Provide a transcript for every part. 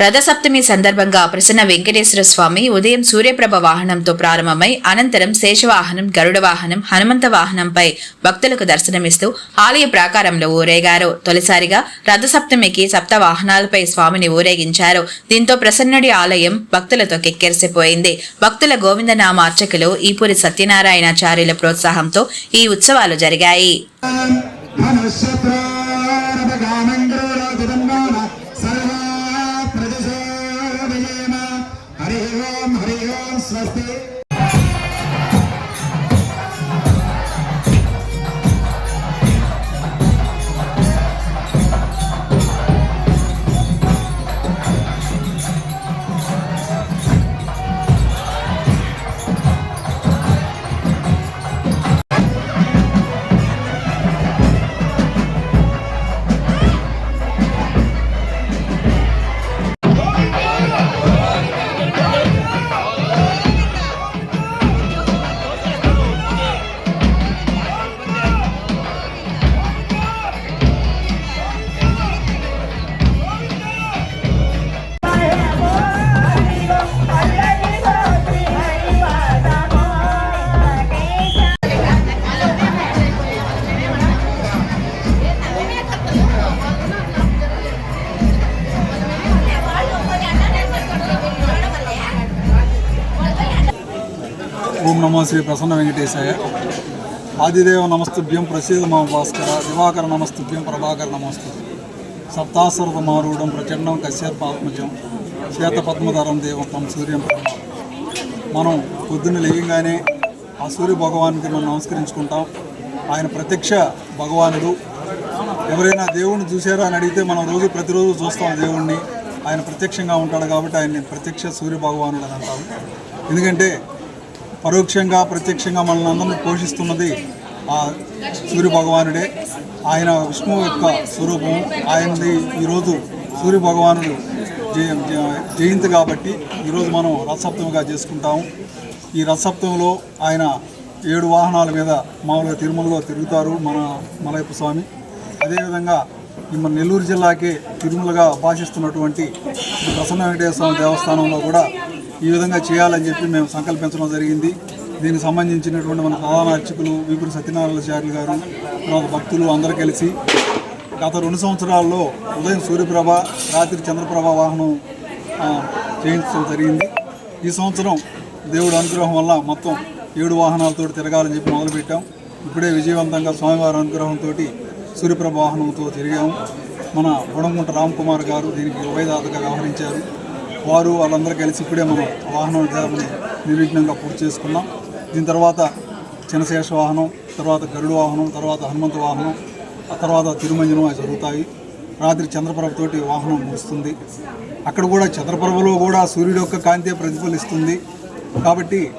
రథసప్తమి సందర్భంగా ప్రసన్న వెంకటేశ్వర స్వామి ఉదయం సూర్యప్రభ వాహనంతో ప్రారంభమై అనంతరం శేషవాహనం గరుడ వాహనం హనుమంత వాహనంపై భక్తులకు దర్శనమిస్తూ ఆలయ ప్రాకారంలో ఊరేగారు. తొలిసారిగా రథసప్తమికి సప్త వాహనాలపై స్వామిని ఊరేగించారు. దీంతో ప్రసన్నుడి ఆలయం భక్తులతో కెక్కెరిసిపోయింది. భక్తుల గోవిందనామ అర్చకులు ఈపూరి సత్యనారాయణాచార్యుల ప్రోత్సాహంతో ఈ ఉత్సవాలు జరిగాయి. నమో శ్రీ ప్రసన్న వెంకటేశాయ. ఆదిదేవ నమస్తుభ్యం ప్రసీద మమ భాస్కర దివాకర నమస్తుభ్యం ప్రభాకర నమస్తు. సప్తాసరథ మారూఢం ప్రచండం కశ్యపాత్మజం శ్వేతపద్మధరం దేవం తం సూర్యం మనం పొద్దున్న లేయంగానే ఆ సూర్య భగవానికి మనం నమస్కరించుకుంటాం. ఆయన ప్రత్యక్ష భగవానుడు. ఎవరైనా దేవుణ్ణి చూసారా అని అడిగితే మనం రోజు ప్రతిరోజు చూస్తాం దేవుణ్ణి. ఆయన ప్రత్యక్షంగా ఉంటాడు కాబట్టి ఆయన్ని ప్రత్యక్ష సూర్య భగవానుడు అని అంటారు. ఎందుకంటే పరోక్షంగా ప్రత్యక్షంగా మనల్ని అందరినీ పోషిస్తున్నది ఆ సూర్య భగవానుడే ఆయన విష్ణువు యొక్క స్వరూపం ఆయనది ఈరోజు సూర్య భగవానుడు జయ జయంతి కాబట్టి ఈరోజు మనం రథసప్తమిగా చేసుకుంటాము. ఈ రథసప్తమిలో ఆయన ఏడు వాహనాల మీద మామూలుగా తిరుమలలో తిరుగుతారు మన మలయప్ప స్వామి. అదేవిధంగా మన నెల్లూరు జిల్లాకే తిరుమలగా భాషిస్తున్నటువంటి ప్రసన్న వెంకటేశ్వర స్వామి దేవస్థానంలో కూడా ఈ విధంగా చేయాలని చెప్పి మేము సంకల్పించడం జరిగింది. దీనికి సంబంధించినటువంటి మన ప్రధాన అర్చకులు వీపురి సత్యనారాయణచార్యులు గారు తర్వాత భక్తులు అందరూ కలిసి గత రెండు సంవత్సరాల్లో ఉదయం సూర్యప్రభ రాత్రి చంద్రప్రభ వాహనం చేయించడం జరిగింది. ఈ సంవత్సరం దేవుడు అనుగ్రహం వల్ల మొత్తం ఏడు వాహనాలతో తిరగాలని చెప్పి మొదలుపెట్టాం. ఇప్పుడే విజయవంతంగా స్వామివారి అనుగ్రహంతో సూర్యప్రభ వాహనంతో తిరిగాము మన బుడంగుంట రామ్ కుమార్ గారు దీనికి ఉభయదాతగా వ్యవహరించారు. వారు వాళ్ళందరూ కలిసి ఇప్పుడే మనం వాహనం జరపని నిర్విఘ్నంగా పూర్తి చేసుకున్నాం. దీని తర్వాత చినశేష వాహనం తర్వాత గరుడు వాహనం తర్వాత హనుమంత వాహనం ఆ తర్వాత తిరుమంజనం అవి జరుగుతాయి. రాత్రి చంద్రప్రభతోటి వాహనం ముగుస్తుంది. అక్కడ కూడా చంద్రప్రభలో కూడా సూర్యుడు యొక్క కాంతి ప్రతిఫలిస్తుంది. కాబట్టి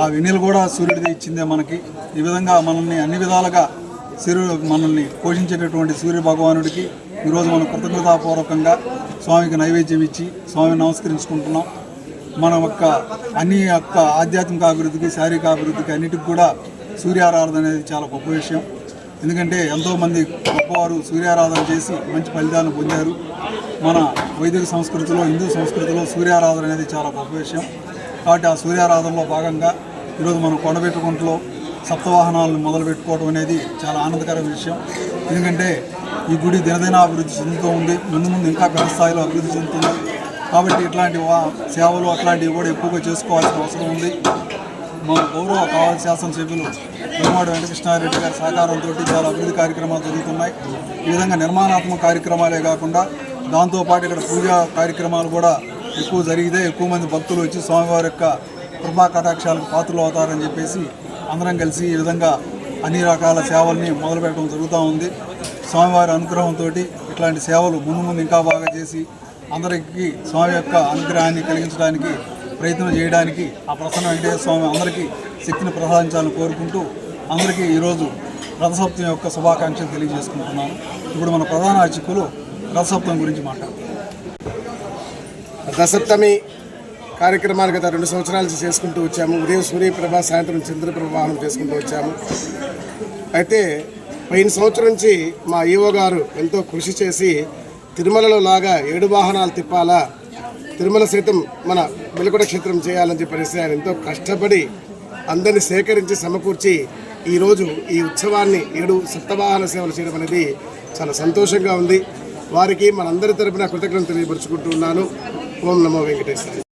ఆ వెన్నెలు కూడా సూర్యుడిది ఇచ్చిందే మనకి. ఈ విధంగా మనల్ని అన్ని విధాలుగా సూర్యుడు మనల్ని పోషించేటటువంటి సూర్య భగవానుడికి ఈరోజు మనం కృతజ్ఞతాపూర్వకంగా స్వామికి నైవేద్యం ఇచ్చి స్వామిని నమస్కరించుకుంటున్నాం. మన యొక్క అన్ని యొక్క ఆధ్యాత్మిక అభివృద్ధికి శారీరక అభివృద్ధికి అన్నిటికి కూడా సూర్యారాధన అనేది చాలా గొప్ప విషయం. ఎందుకంటే ఎంతోమంది గొప్పవారు సూర్యారాధన చేసి మంచి ఫలితాలను పొందారు. మన వైదిక సంస్కృతిలో హిందూ సంస్కృతిలో సూర్యారాధన అనేది చాలా గొప్ప విషయం. కాబట్టి ఆ సూర్యారాధనలో భాగంగా ఈరోజు మనం కొండబెట్టుకుంటలో సప్తవాహనాలను మొదలుపెట్టుకోవడం అనేది చాలా ఆనందకరమైన విషయం. ఎందుకంటే ఈ గుడి దినదిన అభివృద్ధి చెందుతూ ఉంది ముందు ముందు ఇంకా పెద్ద స్థాయిలో అభివృద్ధి చెందుతుంది కాబట్టి ఇట్లాంటి సేవలు అట్లాంటివి కూడా ఎక్కువగా చేసుకోవాల్సిన అవసరం ఉంది. మా గౌరవ కావాలి శాసనసభ్యులు పెరుమాడు వెంకటకృష్ణారెడ్డి గారి సహకారంతో చాలా అభివృద్ధి కార్యక్రమాలు జరుగుతున్నాయి. ఈ విధంగా నిర్మాణాత్మక కార్యక్రమాలే కాకుండా దాంతోపాటు ఇక్కడ పూజా కార్యక్రమాలు కూడా ఎక్కువ జరిగితే ఎక్కువ మంది భక్తులు వచ్చి స్వామివారి యొక్క కృపా కటాక్షాలకు పాత్రలు అవుతారని చెప్పేసి అందరం కలిసి ఈ విధంగా అన్ని రకాల సేవల్ని మొదలుపెట్టడం జరుగుతూ ఉంది. స్వామివారి అనుగ్రహంతో ఇట్లాంటి సేవలు ముందు ముందు ఇంకా బాగా చేసి అందరికీ స్వామి యొక్క అనుగ్రహాన్ని కలిగించడానికి ప్రయత్నం చేయడానికి ఆ ప్రసన్న వెంకటేశ్వర స్వామి అందరికీ శక్తిని ప్రసాదించాలని కోరుకుంటూ అందరికీ ఈరోజు రథసప్తం యొక్క శుభాకాంక్షలు తెలియజేసుకుంటున్నాను. ఇప్పుడు మన ప్రధాన అర్చకులు రథసప్తం గురించి మాట్లాడతారు రథసప్తమి కార్యక్రమాలు గత రెండు సంవత్సరాల నుంచి చేసుకుంటూ వచ్చాము. ఉదయం సూర్యప్రభ సాయంత్రం చంద్రప్రవాహం చేసుకుంటూ వచ్చాము. అయితే పోయిన సంవత్సరం నుంచి మా ఈవో గారు ఎంతో కృషి చేసి తిరుమలలో లాగా ఏడు వాహనాలు తిప్పాలా తిరుమల సైతం మన వెలుగుడ క్షేత్రం చేయాలని చెప్పేసి ఆయన ఎంతో కష్టపడి అందరిని సేకరించి సమకూర్చి ఈరోజు ఈ ఉత్సవాన్ని ఏడు సప్తవాహన సేవలు చేయడం అనేది చాలా సంతోషంగా ఉంది. వారికి మనందరి తరపున కృతజ్ఞతలు తెలియపరుచుకుంటూ ఉన్నాను. ఓం నమో వెంకటేశ్వర